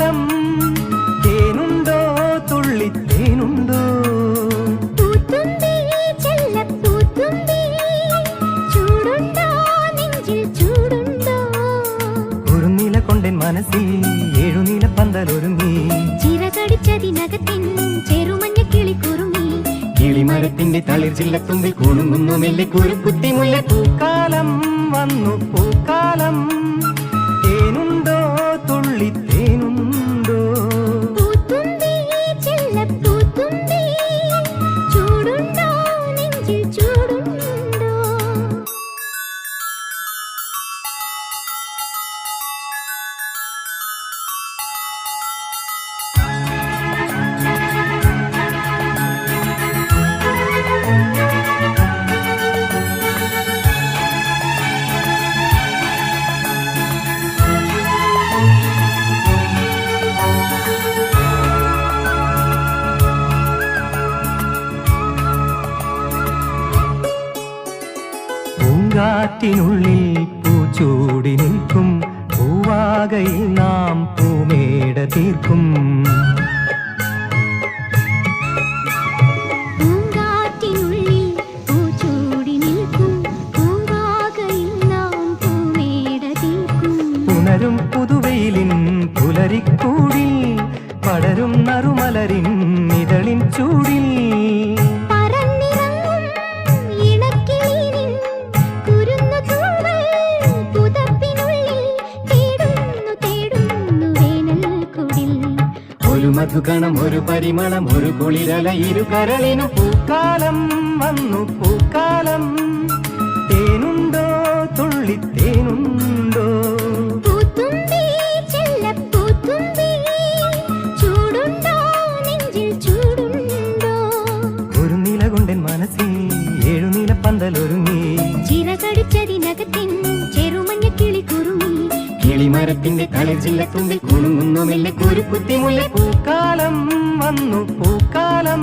പൂക്കാലം തേനുണ്ടോ തുള്ളി തേനുണ്ടോ ഒരു കുറുനില കൊണ്ടൻ മനസ്സിൽ ഏഴുനില പന്തലൊരുങ്ങി ചിറകടിച്ചതിനകത്തിൻ ചെറുമഞ്ഞ കിളിക്കുറുങ്ങി കിളിമരത്തിന്റെ തളിർ ചില്ലത്തുമ്പിൽ കുണുങ്ങുന്നു മെല്ലെ കുരുക്കുത്തി മുല്ല പൂക്കാലം വന്നു പൂക്കാലം പൂങ്കാറ്റിനുള്ളിൽ പൂച്ചൂടി നിൽക്കും. പൂവാകയിൽ നാം പൂമേട തീർക്കും. പുണരും പുതുവെയിലിൻ പുലരിക്കൂടിൽ പടരും നറുമലരിൻ ഇതളിൻ ചൂടിൽ. ഒരു മധുകണം ഒരു പരിമളം ഒരു കുളിരല ഇരു കരളിനു പൂക്കാലം വന്നു പൂക്കാലം. തേനുണ്ടോ നെഞ്ചിൽ ചൂടുണ്ടോ? ഒരു നില കൊണ്ടൻ മനസ്സിൽ ഏഴുനില പന്തലൊരുങ്ങി ചിറകടിച്ചതിനകത്തിൻ കിളിമരത്തിന്റെ തളിർ തുമ്പിൽ കുണുങ്ങുന്നു മെല്ലെ കുരുക്കുത്തി മുല്ല പൂക്കാലം വന്നു പൂക്കാലം.